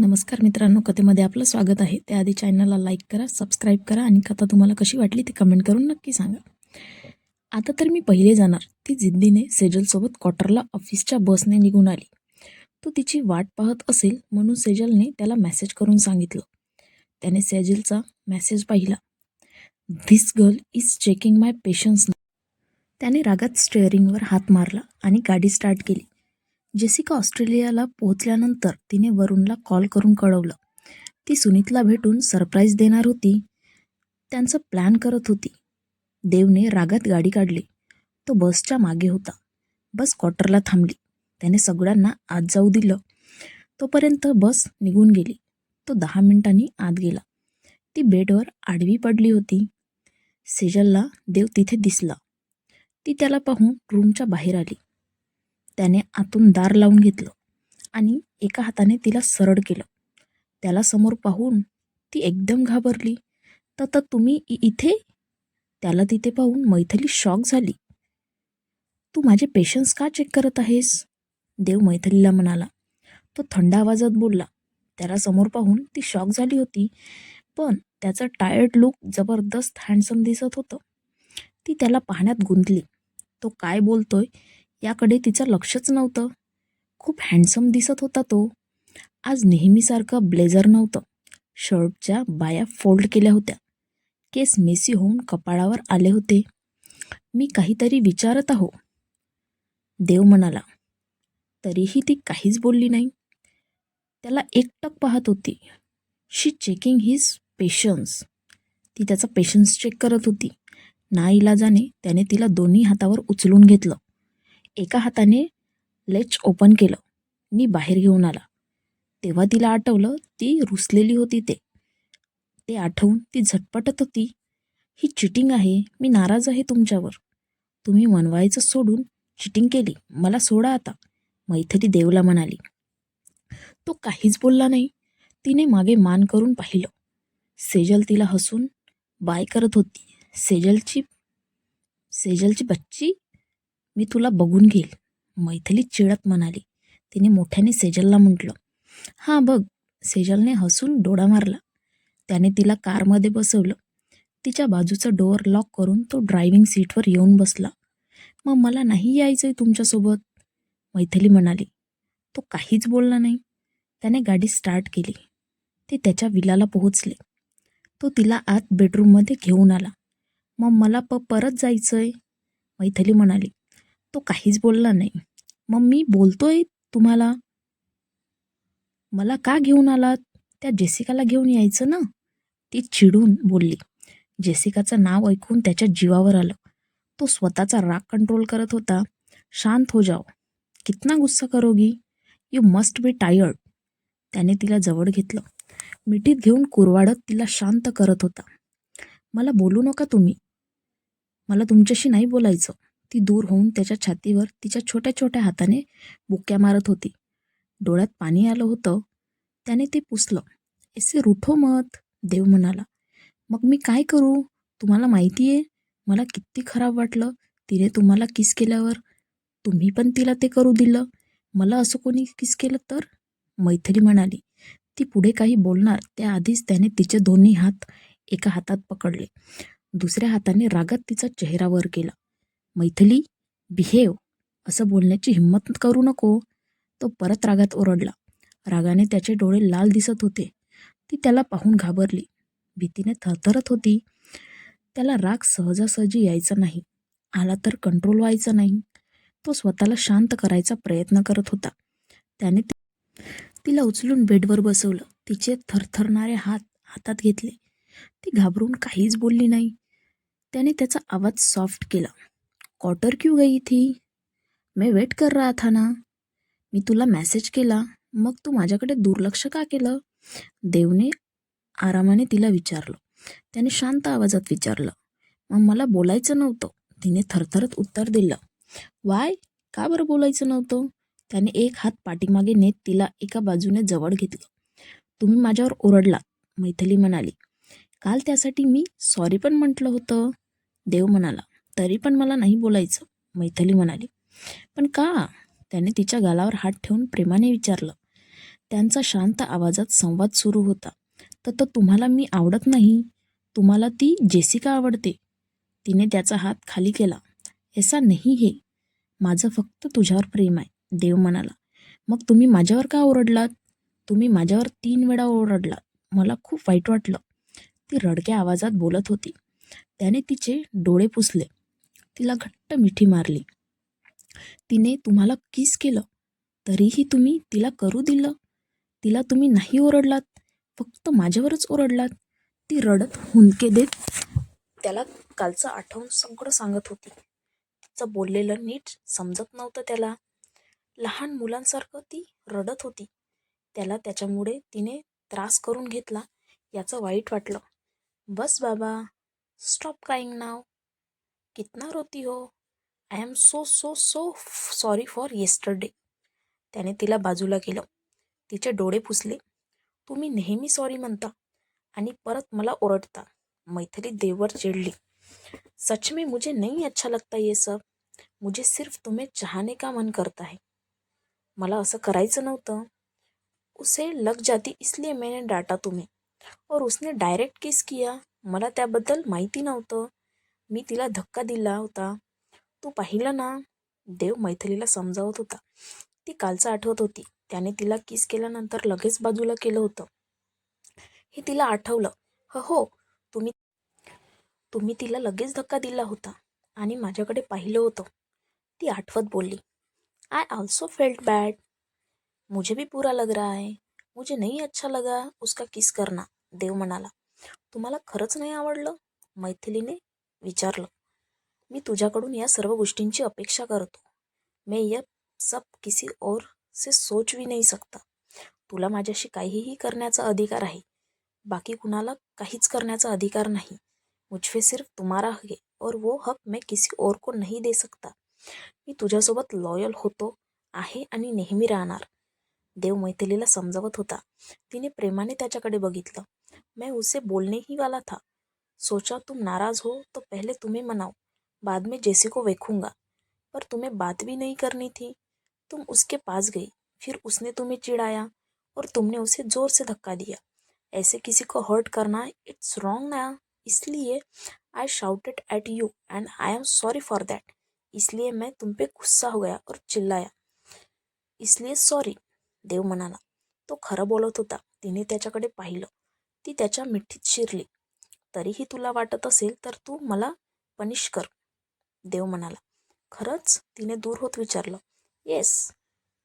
नमस्कार मित्रांनो कथेमध्ये आपलं स्वागत आहे. त्याआधी चॅनलला लाईक करा सबस्क्राईब करा आणि कथा तुम्हाला कशी वाटली ती कमेंट करून नक्की सांगा. आता तर मी पहिले जाणार. ती जिद्दीने सेजलसोबत क्वार्टरला ऑफिसच्या बसने निघून आली. तो तिची वाट पाहत असेल म्हणून सेजलने त्याला मेसेज करून सांगितलं. त्याने सेजलचा मेसेज पाहिला. This girl is checking my patience त्याने रागात स्टेअरिंगवर हात मारला आणि गाडी स्टार्ट केली. जेसिका ऑस्ट्रेलियाला पोहोचल्यानंतर तिने वरुणला कॉल करून कळवलं. ती सुनीतला भेटून सरप्राईज देणार होती. त्यांचं प्लॅन करत होती. देवने रागात गाडी काढली. तो बसच्या मागे होता. बस क्वार्टरला थांबली. त्याने सगळ्यांना आत जाऊ दिलं. तोपर्यंत बस निघून गेली. तो दहा मिनिटांनी आत गेला. ती बेडवर आडवी पडली होती. सेजलला देव तिथे दिसला. ती त्याला पाहून रूमच्या बाहेर आली. त्याने आतून दार लावून घेतलं आणि एका हाताने तिला सरळ केलं. त्याला समोर पाहून ती एकदम घाबरली. तर तर तुम्ही इ- इथे? त्याला तिथे पाहून मैथली शॉक झाली. तू माझे पेशन्स का चेक करत आहेस? देव मैथलीला म्हणाला. तो थंड आवाजात बोलला. त्याला समोर पाहून ती शॉक झाली होती. पण त्याचं टायर्ड लुक जबरदस्त हँडसम दिसत होतं. ती त्याला पाहण्यात गुंतली. तो काय बोलतोय? याकडे तिचं लक्षच नव्हतं. खूप हँडसम दिसत होता तो. आज नेहमीसारखं ब्लेझर नव्हतं. शर्टच्या बाया फोल्ड केल्या होत्या. केस मेसी होऊन कपाळावर आले होते. मी काहीतरी विचारत आहो. देव म्हणाला तरीही ती काहीच बोलली नाही. त्याला एकटक पाहत होती. शी चेकिंग हिज पेशन्स ती त्याचा पेशन्स चेक करत होती. नाईलाजाने त्याने तिला दोन्ही हातावर उचलून घेतलं. एका हाताने लेच ओपन केलं. मी बाहेर घेऊन आला. तेव्हा तिला आठवलं ती रुसलेली होती ते. ते आठवून ती झटपटत होती. ही चिटिंग आहे. मी नाराज आहे तुमच्यावर. तुम्ही मनवायचं सोडून चिटिंग केली. मला सोडा आता. मैथिली देवला म्हणाली. तो काहीच बोलला नाही. तिने मागे मान करून पाहिलं. सेजल तिला हसून बाय करत होती. सेजलची सेजलची बच्ची मी तुला बघून घेईल. मैथिली चिडत म्हणाली. तिने मोठ्याने सेजलला म्हटलं हां बघ. सेजलने हसून डोळा मारला. त्याने तिला कारमध्ये बसवलं. तिच्या बाजूचं डोअर लॉक करून तो ड्रायव्हिंग सीटवर येऊन बसला. मग मला नाही यायचंय तुमच्यासोबत? मैथिली म्हणाली. तो काहीच बोलला नाही. त्याने गाडी स्टार्ट केली. ते त्याच्या विलाला पोहोचले. तो तिला आत बेडरूममध्ये घेऊन आला. मग मला प परत जायचंय? मैथिली म्हणाली. तो काहीच बोलला नाही. मग मी बोलतोय तुम्हाला? मला का घेऊन आलात? त्या जेसिकाला घेऊन यायचं ना? ती चिडून बोलली. जेसिकाचं नाव ऐकून त्याच्या जीवावर आलं. तो स्वतःचा राग कंट्रोल करत होता. शांत हो जाओ. कितना गुस्सा करोगी? यू मस्ट बी टायर्ड त्याने तिला जवळ घेतलं. मिठीत घेऊन कुरवाडत तिला शांत करत होता. मला बोलू नका तुम्ही. मला तुमच्याशी नाही बोलायचं. ती दूर होऊन त्याच्या छातीवर तिच्या छोट्या छोट्या हाताने बुक्क्या मारत होती. डोळ्यात पाणी आलं होतं. त्याने ते पुसलं. एसे रुठो मत देव म्हणाला. मग मी काय करू? तुम्हाला माहिती आहे मला किती खराब वाटलं. तिने तुम्हाला किस केल्यावर? तुम्ही पण तिला ते करू दिलं. मला असं कोणी किस केलं तर? मैथिली म्हणाली. ती पुढे काही बोलणार त्याआधीच त्याने तिचे दोन्ही हात एका हातात पकडले. दुसऱ्या हाताने रागात तिचा चेहरा वर केला. मैथिली बिहेव असं बोलण्याची हिंमत करू नको. तो परत रागात ओरडला. रागाने त्याचे डोळे लाल दिसत होते. ती त्याला पाहून घाबरली. भीतीने थरथरत होती. त्याला राग सहजासहजी यायचा नाही. आला तर कंट्रोल व्हायचा नाही. तो स्वतःला शांत करायचा प्रयत्न करत होता. त्याने तिला उचलून बेडवर बसवलं. तिचे थरथरणारे हात हातात घेतले. ती घाबरून काहीच बोलली नाही. त्याने त्याचा आवाज सॉफ्ट केला. क्वार्टर क्यू गई थी? मैं वेट कर रहा था ना। मी तुला मेसेज केला मग तू माझ्याकडे दुर्लक्ष का केलं? देवने आरामाने तिला विचारलं. त्याने शांत आवाजात विचारलं. मग मला बोलायचं नव्हतं. तिने थरथरत उत्तर दिलं. वाय? का बरं बोलायचं नव्हतं? त्याने एक हात पाठीमागे नेत तिला एका बाजूने जवळ घेतलं. तुम्ही माझ्यावर ओरडलात मैथिली म्हणाली. काल त्यासाठी मी सॉरी पण म्हटलं होतं देव म्हणाला. तरी पण मला नाही बोलायचं मैथली म्हणाली. पण का? त्याने तिच्या गालावर हात ठेवून प्रेमाने विचारलं. त्यांचा शांत आवाजात संवाद सुरू होता. तर तर तुम्हाला मी आवडत नाही? तुम्हाला ती जेसिका आवडते? तिने त्याचा हात खाली केला. ऐसा नाही हे. माझं फक्त तुझ्यावर प्रेम आहे देव म्हणाला. मग तुम्ही माझ्यावर का ओरडलात? तुम्ही माझ्यावर तीन वेळा ओरडलात. मला खूप वाईट वाटलं. ती रडक्या आवाजात बोलत होती. त्याने तिचे डोळे पुसले. तिला घट्ट मिठी मारली. तिने तुम्हाला किस केलं? तरीही तुम्ही तिला करू दिलं. तिला तुम्ही नाही ओरडलात. फक्त माझ्यावरच ओरडलात. ती रडत हुंदके देत त्याला कालचं आठवून सगळं सांगत होती. तिचं बोललेलं नीट समजत नव्हतं त्याला. लहान मुलांसारखं ती रडत होती. त्याला त्याच्यामुळे तिने त्रास करून घेतला याचं वाईट वाटलं. बस बाबा स्टॉप क्राईंग नाव. कितना रोती हो? I am so so so sorry for yesterday त्याने तिला बाजूला केलं. तिचे डोळे पुसले. तुम्ही नेहमी सॉरी म्हणता आणि परत मला ओरडता. मैथिली देववर चिडली. सच में मुझे नहीं अच्छा लगता ये सब. मुझे सिर्फ तुम्हें चाहने का मन करता है. मला असं करायचं नव्हतं. उसे लग जाती इसलिए मैंने डाटा तुम्हें. और उसने डायरेक्ट किस किया. मला त्याबद्दल माहिती नव्हतं. मी तिला धक्का दिला होता. तू पाहिलं ना देव मैथिलीला समजावत होता. ती कालचं आठवत होती. त्याने तिला किस केल्यानंतर लगेच बाजूला केलं होतं. हे तिला आठवलं. ह हो तुम्ही तुम्ही तिला लगेच धक्का दिला होता आणि माझ्याकडे पाहिलं होतं. ती आठवत बोलली आई ऑल्सो फेल्ट बॅड मुझे भी बुरा लग रहा है. मुझे नहीं अच्छा लगा उसका किस करना. देव म्हणाला तुम्हाला खरंच नाही आवडलं? मैथिलीने विचारलं मी तुझ्याकडून या सर्व गोष्टींची अपेक्षा करतो. मैं यह सब किसी और से सोच भी सकता. तुला माझ्याशी काहीही करण्याचा अधिकार आहे. बाकी कुणाला काहीच करण्याचा अधिकार नाही. मुझे सिर्फ तुम्हारा हक है और वो हक मैं किसी और को नहीं दे सकता. मी तुझ्यासोबत लॉयल होतो आहे आणि नेहमी राहणार. देव मैथिलीला समजावत होता. तिने प्रेमाने त्याच्याकडे बघितलं. मैं उसे बोलने ही वाला था. सोचा तुम नाराज़ हो तो पहले तुम्हें मनाओ बाद में जैसे को देखूँगा। पर तुम्हें बात भी नहीं करनी थी। तुम उसके पास गई, फिर उसने तुम्हें चिढ़ाया और तुमने उसे ज़ोर से धक्का दिया। ऐसे किसी को हर्ट करना इट्स रॉन्ग ना, इसलिए I shouted at you and I am sorry for that इसलिए मैं तुम पे गुस्सा हो गया और चिल्लाया। इसलिए सॉरी देव म्हणाला तो खरं बोलत होता, तिने त्याच्याकडे पाहिलं। ती त्याच्या मिठीत शिरली। तरीही तुला वाटत असेल तर तू मला पनिश कर देव म्हणाला. खरंच तिने दूर होत विचारलं. येस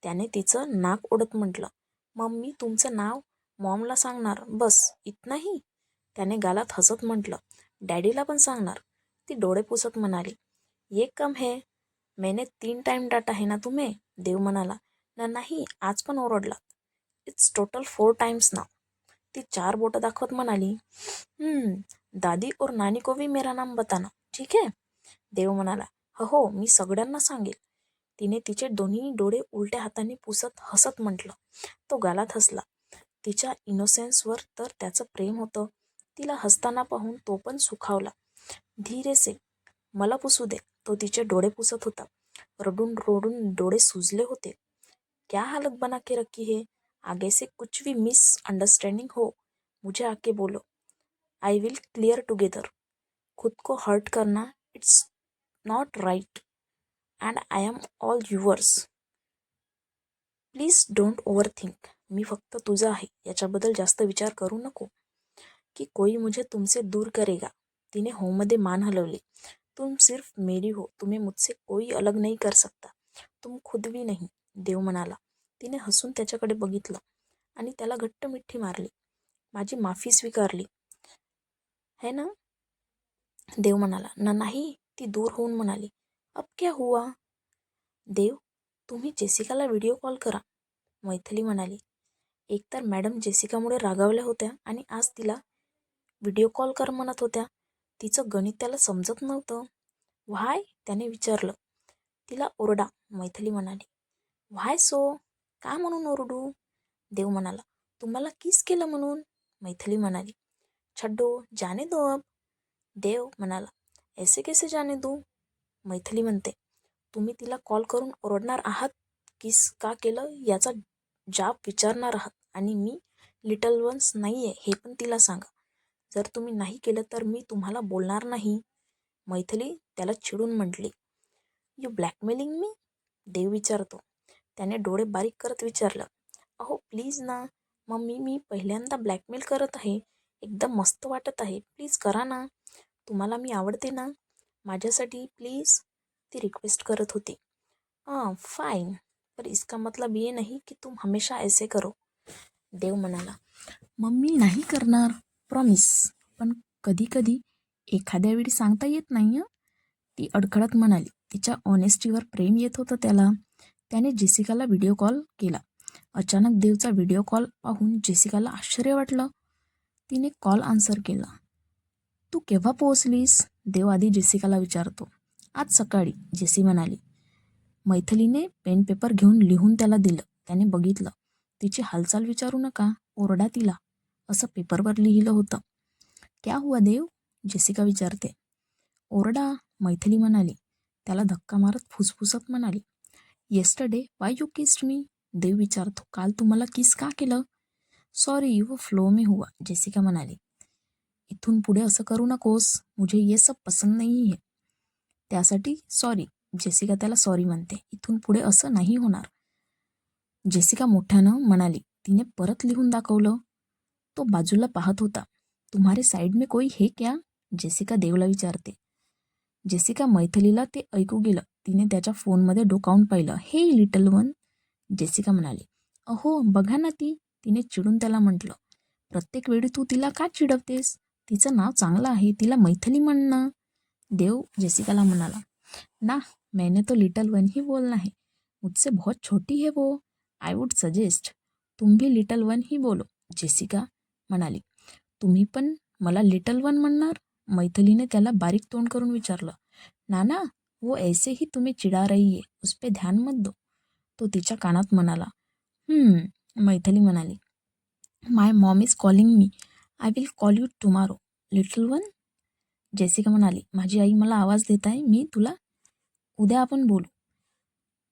त्याने तिचं नाक ओढत म्हटलं. मम्मी तुमचं नाव मॉमला सांगणार? बस इतनाही त्याने गालात हसत म्हटलं. डॅडीला पण सांगणार. ती डोळे पुसत म्हणाली. ये कम है मैंने तीन टाइम डाटा आहे ना तुम्ही? देव म्हणाला. ना नाही आज पण ओरडला. इट्स टोटल फोर टाइम्स ना ती चार बोटं दाखवत म्हणाली. "हम्म, दादी और नानी को भी मेरा नाम बताना ठीक है? देव म्हणाला "हो मी सगळ्यांना सांगेल. तिने तिचे दोन्ही डोळे उलट्या हाताने पुसत हसत म्हटलं. तो गालात हसला. तिच्या इनोसेन्सवर तर त्याचं प्रेम होतं. तिला हसताना पाहून तो पण सुखावला. धीरे से मला पुसू दे. तो तिचे डोळे पुसत होता. रडून रडून डोळे सुजले होते. क्या हालत बना के रखी है? आगे से कुछ भी मिस अंडरस्टँडिंग हो मुझे आके बोलो. आई विल क्लियर टुगेदर खुद को हर्ट करना it's not right and I am all yours please don't over think me फक्त तुझं आहे. याच्याबद्दल जास्त विचार करू नको. की कोई मुझे तुमसे दूर करेगा. तिने होमध्ये मान हलवली. तुम सिर्फ मेरी हो. तुम्ही मुझसे कोई अलग नहीं कर सकता. तुम खुद भी नहीं देव म्हणाला. तिने हसून त्याच्याकडे बघितलं आणि त्याला घट्ट मिठी मारली. माझी माफी स्वीकारली. है ना? देव म्हणाला ना नाही ती दूर होऊन म्हणाली अब क्या हुआ? देव तुम्ही जेसिकाला व्हिडिओ कॉल करा. मैथिली म्हणाली एकतर मॅडम जेसिकामुळे रागावल्या होत्या आणि आज तिला व्हिडिओ कॉल कर म्हणत होत्या. तिचं गणित त्याला समजत नव्हतं. व्हाय? त्याने विचारलं. तिला ओरडा मैथिली म्हणाली. Why so? का म्हणून ओरडू? देव म्हणाला तुम्हाला किस केलं म्हणून? मैथिली म्हणाली छड्डो जाने दो अब. देव म्हणाला ऐसे कैसे जाने दू? मैथिली म्हणते तुम्ही तिला कॉल करून ओरडणार आहात? किस का केलं? याचा जाब विचारणार आहात आणि मी लिटल वन्स नाही आहे हे पण तिला सांगा. जर तुम्ही नाही केलं तर मी तुम्हाला बोलणार नाही. मैथिली त्याला चिडून म्हटली यू ब्लॅकमेलिंग मी देव विचारतो. त्याने डोळे बारीक करत विचारलं अहो प्लीज ना. मम्मी मी पहिल्यांदा ब्लॅकमेल करत आहे. एकदम मस्त वाटत आहे. प्लीज करा ना. तुम्हाला मी आवडते ना. माझ्यासाठी प्लीज ती रिक्वेस्ट करत होती. हां फाईन पर इसका मतलब ये नाही की तुम हमेशा ऐसे करो. देव म्हणाला मम्मी नाही करणार प्रॉमिस पण कधी कधी एखाद्या वेळी सांगता येत नाही ती अडखळत म्हणाली. तिच्या ऑनेस्टीवर प्रेम येत होतं त्याला. त्याने जेसिकाला व्हिडिओ कॉल केला. अचानक देवचा व्हिडिओ कॉल पाहून जेसिकाला आश्चर्य वाटलं. तिने कॉल आन्सर केला. तू केव्हा पोहोचलीस? देव आधी जेसिकाला विचारतो. आज सकाळी जेसी म्हणाली. मैथिलीने पेन पेपर घेऊन लिहून त्याला दिलं. त्याने बघितलं. तिची हालचाल विचारू नका. ओरडा तिला. असं पेपरवर लिहिलं होतं. क्या हुआ देव? जेसिका विचारते. ओरडा मैथिली म्हणाली. त्याला धक्का मारत फुसफुसत म्हणाली. Yesterday why you kissed me Dev विचारतो. काल तुम्हाला किस का केलं? सॉरी वो फ्लो में हुआ जेसिका म्हणाली. इथून पुढे असं करू नकोस मुझे ये सब पसंद नाही आहे त्यासाठी सॉरी जेसिका त्याला सॉरी म्हणते. इथून पुढे असं नाही होणार. जेसिका मोठ्यानं म्हणाली तिने परत लिहून दाखवलं. तो बाजूला पाहत होता. तुम्हारे साइड में कोई हे क्या? जेसिका देवला विचारते. जेसिका मैथिलीला ते ऐकू गेलं. तिने त्याच्या फोनमध्ये डोकावून पाहिलं. हे लिटल वन जेसिका म्हणाली. अहो बघा ना ती. तिने चिडून त्याला म्हटलं प्रत्येक वेळी तू तिला का चिडवतेस? तिचं नाव चांगलं आहे तिला मैथिली म्हणणं देव जेसिकाला म्हणाला ना मैंने तो लिटल वन ही बोलना है मुझसे बहुत छोटी है वो. आय वुड सजेस्ट तुम भी लिटल वन ही बोलो. जेसिका म्हणाली तुम्ही पण मला लिटल वन म्हणणार? मैथिलीने त्याला बारीक तोंड करून विचारलं नाना वो ऐसे ही तुम्ही चिडा रही है उस पे ध्यान मत दो. तो तिच्या कानात म्हणाला मैथिली म्हणाली my mom is calling me I will call you tomorrow little one Jessica म्हणाली माझी आई मला आवाज देत आहे मी तुला उद्या आपण बोलू.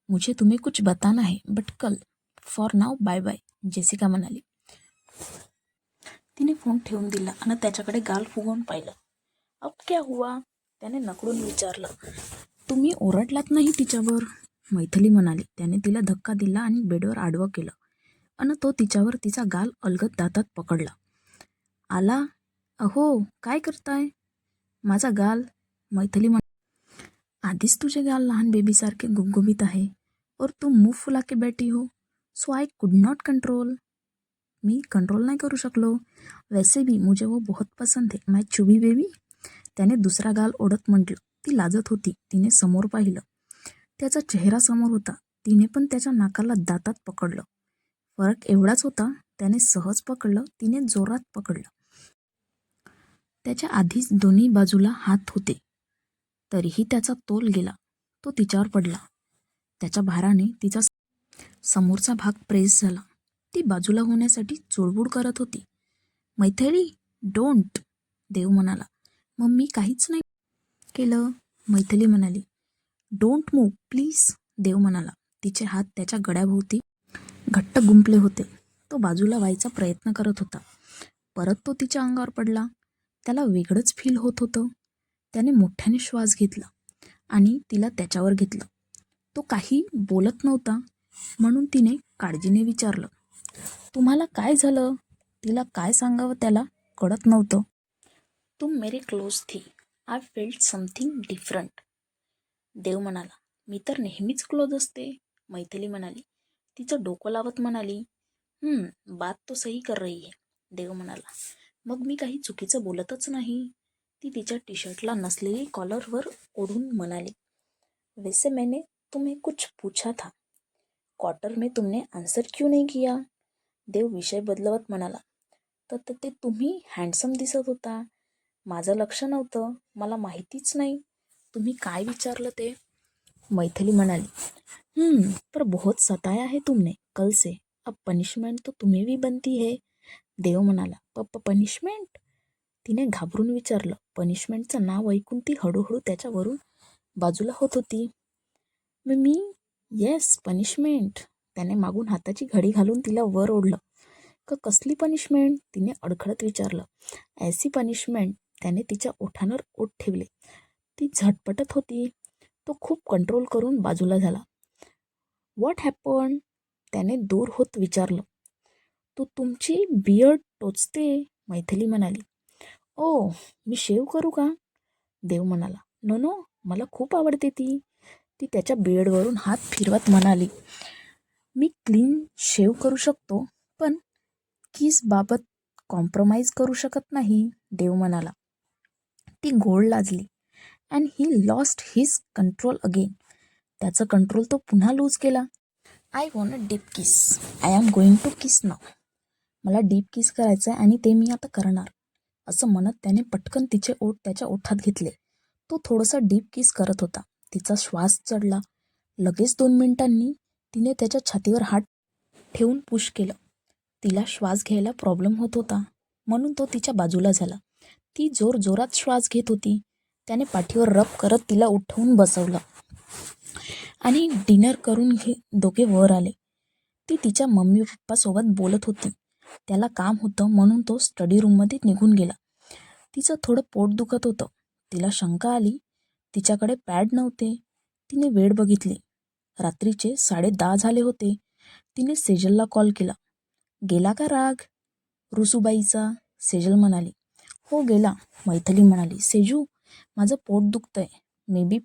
मुझे तुम्ही कुछ बताना है बट कल for now bye bye Jessica म्हणाली. तिने फोन ठेवून दिला आणि त्याच्याकडे गाल फुगवून पाहिलं. अब क्या हुआ? त्याने नकडून विचारलं. तुम्ही ओरडलात नाही तिच्यावर? मैथिली म्हणाली. त्याने तिला धक्का दिला आणि बेडवर आडवं केलं. अन तो तिच्यावर तिचा गाल अलगत दातात पकडला. आला अहो काय करताय? माझा गाल मैथिली म्हण आधीच तुझे गाल लहान बेबीसारखे गुबगुबीत आहे. और तू मूव फुला के बैठी हो. So I could not control me control नाही करू शकलो. वैसे भी मुझे वो बहुत पसंद है. माय चुबी बेबी त्याने दुसरा गाल ओढत म्हटलं. ती लाजत होती. तिने समोर पाहिलं. त्याचा चेहरा समोर होता. तिने पण त्याच्या नाकाला दातात पकडलं. फरक एवढाच होता त्याने सहज पकडलं तिने जोरात पकडलं. त्याच्या आधीच दोन्ही बाजूला हात होते. तरीही त्याचा तोल गेला तो तिच्यावर पडला. त्याच्या भाराने तिचा समोरचा भाग प्रेस झाला. ती बाजूला होण्यासाठी चुळबुळ करत होती. मैथिली डोंट देव म्हणाला. मग मी काहीच नाही केलं मैथिली म्हणाली. डोंट मूव प्लीज देव म्हणाला. तिचे हात त्याच्या गळ्याभोवती घट्ट गुंपले होते. तो बाजूला व्हायचा प्रयत्न करत होता. परत तो तिच्या अंगावर पडला. त्याला वेगळंच फील होत होतं. त्याने मोठ्याने श्वास घेतला आणि तिला त्याच्यावर घेतलं. तो काही बोलत नव्हता म्हणून तिने काळजीने विचारलं तुम्हाला काय झालं? तिला काय सांगावं त्याला? कळत नव्हतं. तुम मेरे क्लोज थी. I felt something different Dev म्हणाला मी तर नेहमीच क्लोज असते मैथिली म्हणाली. तिचं डोकं लावत म्हणाली बात तो सही कर रही है देव म्हणाला. मग मी काही चुकीचं बोलतच नाही. ती तिच्या टी शर्टला नसलेली कॉलरवर ओढून म्हणाली वैसे मैंने तुम्हें कुछ पूछा था। क्वार्टर में तुमने आन्सर क्यों नहीं किया? देव विषय बदलवत म्हणाला तर ते तुम्ही हँडसम दिसत होता. माझं लक्ष नव्हतं. मला माहितीच नाही. तुम्ही काय विचारलं ते? मैथिली म्हणाली "हम्म पर बहुत सताया है तुमने कल से। अब पनिशमेंट तो तुम्हें भी बनती है. देव म्हणाला पप्पा पनिशमेंट तिने घाबरून विचारलं पनिशमेंटचं नाव ऐकून ती हळूहळू त्याच्यावरून बाजूला होत होती. मग मी? येस पनिशमेंट त्याने मागून हाताची घडी घालून तिला वर ओढलं. का कसली पनिशमेंट तिने अडखळत विचारलं. ऐसी पनिशमेंट त्याने तिच्या ओठांवर ओठ ठेवले. ती झटपटत होती. तो खूप कंट्रोल करून बाजूला झाला. व्हॉट हॅपन त्याने दूर होत विचारलं. तू तुमची बियर्ड टोचते? मैथिली म्हणाली. ओ मी शेव करू का? देव म्हणाला. नो नो मला खूप आवडते ती. ती त्याच्या बियर्डवरून हात फिरवत म्हणाली. मी क्लीन शेव करू शकतो पण बाबत कॉम्प्रोमाइज करू शकत नाही. देव म्हणाला. ती गोड लाजली. And he lost his control again त्याचं कंट्रोल तो पुन्हा लूज केला. I want a deep kiss I am going to kiss now मला डीप किस करायचं आहे आणि ते मी आता करणार. असं म्हणत त्याने पटकन तिचे ओठ त्याच्या ओठात घेतले. तो थोडासा डीप किस करत होता. तिचा श्वास चढला. लगेच दोन मिनिटांनी तिने त्याच्या छातीवर हात ठेवून पुश केलं. तिला श्वास घ्यायला प्रॉब्लेम होत होता. म्हणून तो तिच्या बाजूला झाला. ती जोर जोरात श्वास घेत होती. त्याने पाठीवर रब करत तिला उठवून बसवलं. आणि डिनर करून घे दोघे वर आले. ती तिच्या मम्मी पप्पासोबत बोलत होती. त्याला काम होतं म्हणून तो स्टडी रूममध्ये निघून गेला. तिचं थोडं पोट दुखत होतं. तिला शंका आली. तिच्याकडे पॅड नव्हते. तिने वेळ बघितली. रात्रीचे साडे दहा झाले होते. तिने सेजलला कॉल केला. गेला का राग? रुसूबाईचा सेजल म्हणाली. हो गेला. मैथली म्हणाली सेजू माझं पोट दुखतंय. मे बी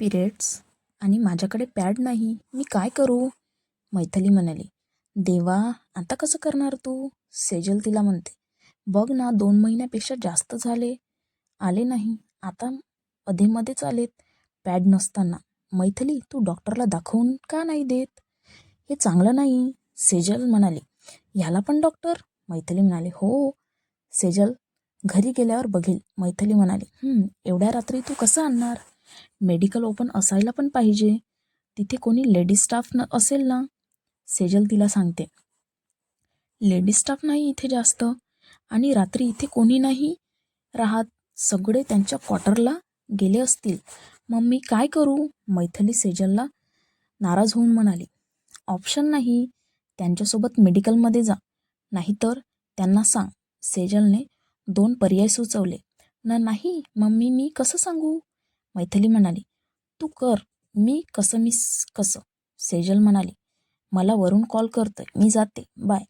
पिरियड्स आणि माझ्याकडे पॅड नाही. मी काय करू? मैथली म्हणाली. देवा आता कसं करणार तू? सेजल तिला म्हणते. बघ ना दोन महिन्यापेक्षा जास्त झाले. आले नाही. आता अधेमध्येच आलेत. पॅड नसताना. मैथली तू डॉक्टरला दाखवून का नाही देत? हे चांगलं नाही. सेजल म्हणाली. ह्याला पण डॉक्टर मैथली म्हणाली. हो. सेजल घरी गेल्यावर बघेल मैथिली म्हणाली. एवढ्या रात्री तू कसं आणणार? मेडिकल ओपन असायला पण पाहिजे. तिथे कोणी लेडीज स्टाफ न असेल ना? सेजल तिला सांगते. लेडीज स्टाफ नाही इथे जास्त. आणि रात्री इथे कोणी नाही राहत. सगळे त्यांच्या क्वार्टरला गेले असतील. मग मी काय करू? मैथली सेजलला नाराज होऊन म्हणाली. ऑप्शन नाही. त्यांच्यासोबत मेडिकलमध्ये जा. नाहीतर त्यांना सांग. सेजलने दोन पर्याय सुचवले. ना नाही मम्मी मी कसं सांगू? मैथिली म्हणाली तू कर मी कसं मिस कसं? सेजल म्हणाली मला वरून कॉल करतोय मी जाते बाय.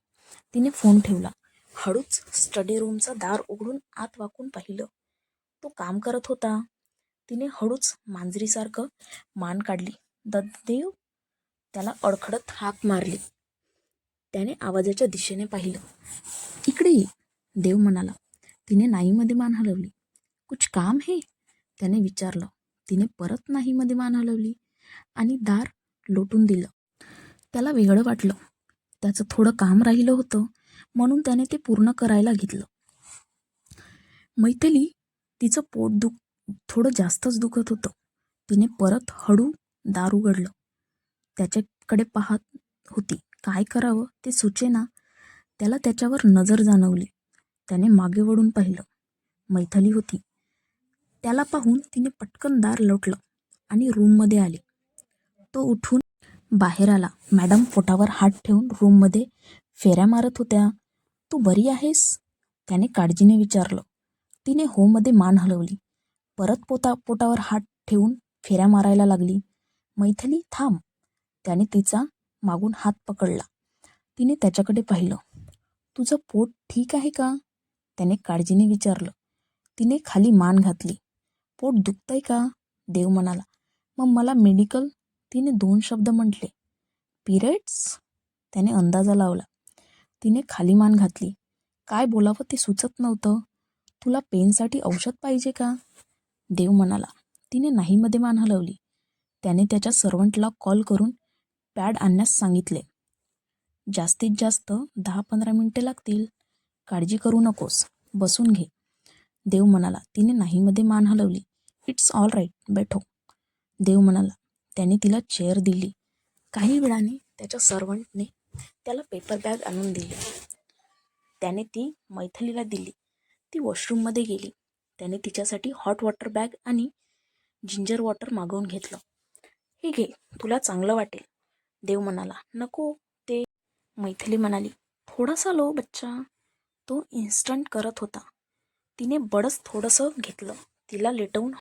तिने फोन ठेवला. हळूच स्टडी रूमचं दार उघडून आत वाकून पाहिलं. तो काम करत होता. तिने हळूच मांजरीसारखं मान काढली. दत्तदेव त्याला अडखडत हाक मारली. त्याने आवाजाच्या दिशेने पाहिलं. इकडे ये देव म्हणाला. तिने नाईमध्ये मान हलवली. कुछ काम हे? त्याने विचारलं. तिने परत नाहीमध्ये मान हलवली आणि दार लोटून दिलं. त्याला वेगळं वाटलं. त्याचं थोडं काम राहिलं होतं म्हणून त्याने ते पूर्ण करायला घेतलं. मैथिली तिचं पोट दुख थोडं जास्तच दुखत होतं. तिने परत हळू दार उघडलं. त्याच्याकडे पाहत होती. काय करावं ते सुचेना. त्याला त्याच्यावर नजर जाणवली. त्याने मागे वळून पाहिलं. मैथली होती. त्याला पाहून तिने पटकन दार लोटलं आणि रूममध्ये आली. तो उठून बाहेर आला. मॅडम पोटावर हात ठेवून रूममध्ये फेऱ्या मारत होत्या. तू बरी आहेस? त्याने काळजीने विचारलं. तिने होमध्ये मान हलवली. परत पोता पोटावर हात ठेवून फेऱ्या मारायला लागली. मैथली थांब. त्याने तिचा मागून हात पकडला. तिने त्याच्याकडे पाहिलं. तुझं पोट ठीक आहे का? त्याने काळजीने विचारलं. तिने खाली मान घातली. पोट दुखतंय का? देव म्हणाला. मग मला मेडिकल तिने दोन शब्द म्हटले. पिरियड्स त्याने अंदाजा लावला. तिने खाली मान घातली. काय बोलावं ते सुचत नव्हतं. तुला पेनसाठी औषध पाहिजे का? देव म्हणाला. तिने नाहीमध्ये मान हलवली. त्याने त्याच्या सर्वंटला कॉल करून पॅड आणण्यास सांगितले. जास्तीत जास्त दहा पंधरा मिनटे लागतील. काळजी करू नकोस. बसून घे. देव म्हणाला तिने नाहीमध्ये मान हलवली. इट्स ऑल राईट बैठो. देव म्हणाला त्याने तिला चेअर दिली. काही वेळाने त्याच्या सर्वंटने त्याला पेपर बॅग आणून दिली. त्याने ती मैथिलीला दिली. ती वॉशरूममध्ये गेली. त्याने तिच्यासाठी हॉट वॉटर बॅग आणि जिंजर वॉटर मागवून घेतलं. हे घे तुला चांगलं वाटेल. देव म्हणाला नको. ते मैथिली म्हणाली थोडासा लो बच्चा. तो इन्स्टंट करत होता. तिने बडंच थोडंसं घेतलं. तिला लेटवून